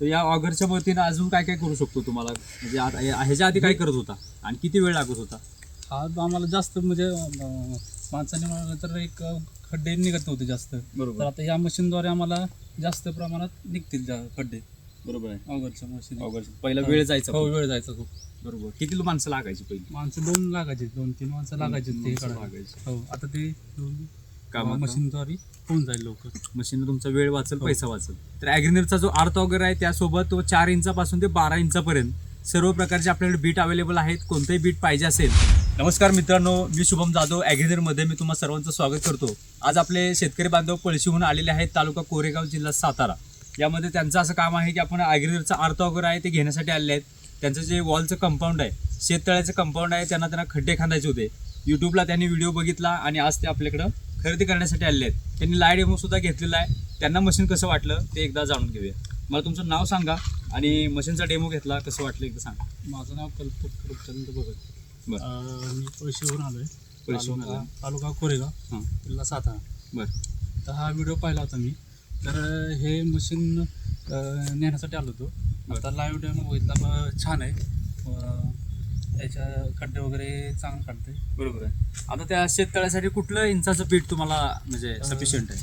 तर या ऑगरच्या वतीनं अजून काय काय करू शकतो तुम्हाला? म्हणजे आता या- ह्याच्या आधी काय करत होता? आणि किती वेळ लागत होता? हा आम्हाला जास्त म्हणजे अं, माणसाने म्हणालं तर एक अं, खड्डे निघत नव्हते जास्त. तर बरोबर आता या मशीनद्वारे आम्हाला जास्त प्रमाणात निघतील जा- खड्डे. बरोबर आहे. अवघडच्या मशीन. ऑगर पहिला वेळ जायचा हो वेळ जायचा खूप. बरोबर. किती माणसं लागायची पहिली? माणसं दोन लागायचे दोन तीन माणसं लागायचे ते माणसं काढायला. लागायची. हो आता ते कामात मशीनद्वारे होऊन जाईल लवकर. मशीन तुमचा वेळ वाचेल हो. पैसा वाचेल. तर ॲग्रिनरचा जो अर्थ वगैरे आहे त्यासोबत तो चार इंचापासून ते बारा इंचापर्यंत सर्व प्रकारचे आपल्याकडे बीट अवेलेबल आहेत. कोणतेही बीट पाहिजे असेल. नमस्कार मित्रांनो मी शुभम जाधव ॲग्रिनरमध्ये मी तुम्हा सर्वांचं स्वागत करतो. आज आपले शेतकरी बांधव पळशीहून आलेले आहेत तालुका कोरेगाव जिल्हा सातारा. यामध्ये त्यांचं असं काम आहे की आपण ॲग्रिनरचा अर्थ वगैरे आहे ते घेण्यासाठी आलेले आहेत. त्यांचं जे वॉलचं कंपाऊंड आहे शेततळ्याचं कंपाऊंड आहे त्यांना त्यांना खड्डे खांदायचे होते. यूट्यूबला त्यांनी व्हिडिओ बघितला आणि आज ते आपल्याकडं खरेदी करण्यासाठी आलेले आहेत. त्यांनी लाइट डेमो सुद्धा घेतलेला आहे. त्यांना मशीन कसं वाटलं ते एकदा जाणून घेऊया. मला तुमचं नाव सांगा आणि मशीनचा डेमो घेतला कसं वाटलं एकदा सांगा. माझं नाव कल्पक कृपचंद बघत. बरं. मी पैशावरून आलोय. पैशावरून तालुका कोरेगाव. हां. जिल्हा सातारा. बरं. तर हा व्हिडिओ पाहिला होता मी. तर हे मशीन नेण्यासाठी आलो होतो. आता लाईव्ह डेमो बघितला छान आहे. अं, याच्या खड्डे वगैरे चांगलं काढते बरोबर आहे. आता त्या शेततळ्यासाठी कुठलं इंचाचं बीट तुम्हाला म्हणजे सफिशियंट आहे?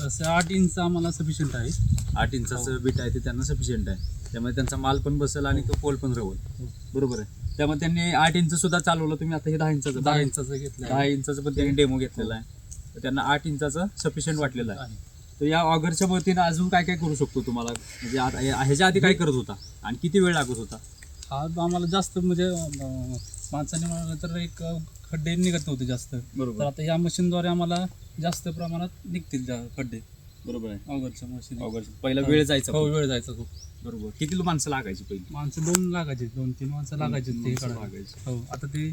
तसं आठ इंच आम्हाला सफिशियंट आहे. आठ इंचाचं बीट आहे ते त्यांना सफिशियंट आहे. त्यामुळे त्यांचा माल पण बसेल आणि तो पोल पण राहील बरोबर आहे. त्यामुळे त्यांनी आठ इंच सुद्धा चालवलं तुम्ही आता हे दहा इंचाचं दहा इंचाचं घेतलं दहा इंचाचं पण त्यांनी डेमो घेतलेला आहे. तर त्यांना आठ इंचाचं सफिशियंट वाटलेलं आहे. तर या ऑगरच्या वतीनं अजून काय काय करू शकतो तुम्हाला? म्हणजे ह्याच्या आधी काय करत होता? आणि किती वेळ लागत होता? हा आम्हाला जास्त म्हणजे माणसाने म्हणालं तर एक खड्डे निघत नव्हते जास्त. तर बरोबर आता या मशीनद्वारे आम्हाला जास्त प्रमाणात निघतील जा खड्डे. बरोबर आहे. अवघडच्या मशीन. ऑगर पहिला वेळ जायचा हो वेळ जायचा खूप. बरोबर. किती माणसं लागायची पहिली? माणसं दोन लागायचे दोन तीन माणसं लागायचे ते माणसं काढायला. लागायची. हो आता ते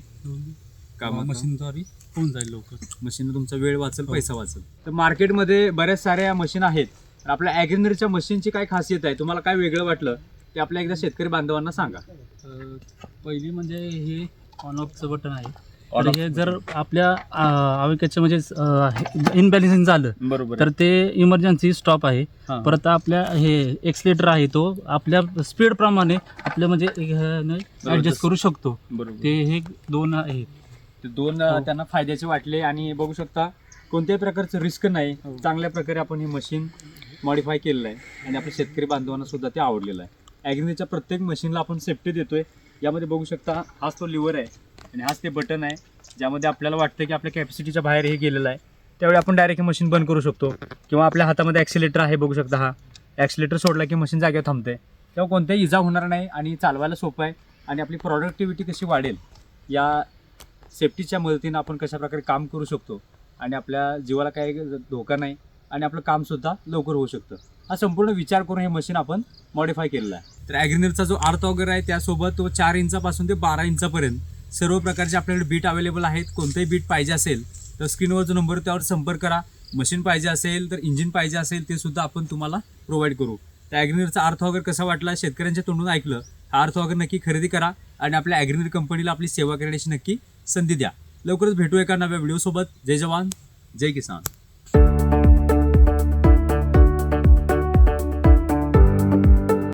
कामात मशीनद्वारे होऊन जाईल लवकर. मशीन तुमचा वेळ वाचेल हो. पैसा वाचेल. तर मार्केटमध्ये बऱ्याच साऱ्या मशीन आहेत. तर आपल्या ॲग्रिनरीच्या मशीनची काय खासियत आहे? तुम्हाला काय वेगळं वाटलं? ते आपल्या एकदा शेतकरी बांधवांना सांगा. पहिली म्हणजे हे ऑन ऑफचं बटन आहे. तर हे जर आपल्या अं, आविकाचं म्हणजे इनबॅलेन्सिंग झालं बरोबर तर ते इमर्जन्सी स्टॉप आहे. परत आपल्या हे एक्सलेटर आहे तो आपल्या स्पीड प्रमाणे आपल्या म्हणजे ऍडजस्ट करू शकतो. ते हे दोन आहेत ते दोन हो. त्यांना फायद्याचे वाटले आणि बघू शकता कोणत्याही प्रकारचं रिस्क नाही. हो. चांगल्या प्रकारे आपण हे मशीन मॉडीफाय केलेलं आहे. आणि आपल्या शेतकरी बांधवांना सुद्धा ते आवडलेलं आहे. ॲग्रिनरीच्या प्रत्येक मशीनला आपण सेफ्टी देतोय. यामध्ये बघू शकता हाच तो लिव्हर आहे आणि हाच ते बटन आहे ज्यामध्ये आपल्याला वाटतं की आपल्या कॅपॅसिटीच्या बाहेर हे गेलेलं आहे. त्यावेळी आपण डायरेक्ट हे मशीन बंद करू शकतो. किंवा आपल्या हातामध्ये ॲक्सिलेटर आहे बघू शकता हा. ॲक्सिलेटर सोडला की मशीन जागेवर थांबते तेव्हा कोणत्याही इजा होणार नाही आणि चालवायला सोपं आहे आणि आपली प्रॉडक्टिव्हिटी कशी वाढेल या सेफ्टीच्या मदतीनं आपण कशा प्रकारे काम करू शकतो आणि आपल्या जीवाला काही धोका नाही आणि आपलं कामसुद्धा लवकर होऊ शकतं. हा संपूर्ण विचार करून हे मशीन आपण मॉडिफाय केलेलं आहे. तर ॲग्रिनरचा जो अर्थ वगैरे आहे त्यासोबत तो चार इंचापासून ते बारा इंचापर्यंत सर्व प्रकारचे आपल्याकडे बीट अवेलेबल आहेत. कोणतेही बीट पाहिजे असेल तर स्क्रीनवर जो नंबर त्यावर संपर्क करा. मशीन पाहिजे असेल तर इंजिन पाहिजे असेल ते सुद्धा आपण तुम्हाला प्रोव्हाइड करू. त्या ॲग्रिनरचा अर्थ वगैरे कसा वाटला शेतकऱ्यांच्या तोंडून ऐकलं हा अर्थ वगैरे नक्की खरेदी करा आणि आपल्या ॲग्रिनर कंपनीला आपली सेवा करण्याची नक्की संधी द्या. लवकरच भेटू एका नव्या व्हिडिओसोबत जय जवान जय किसान.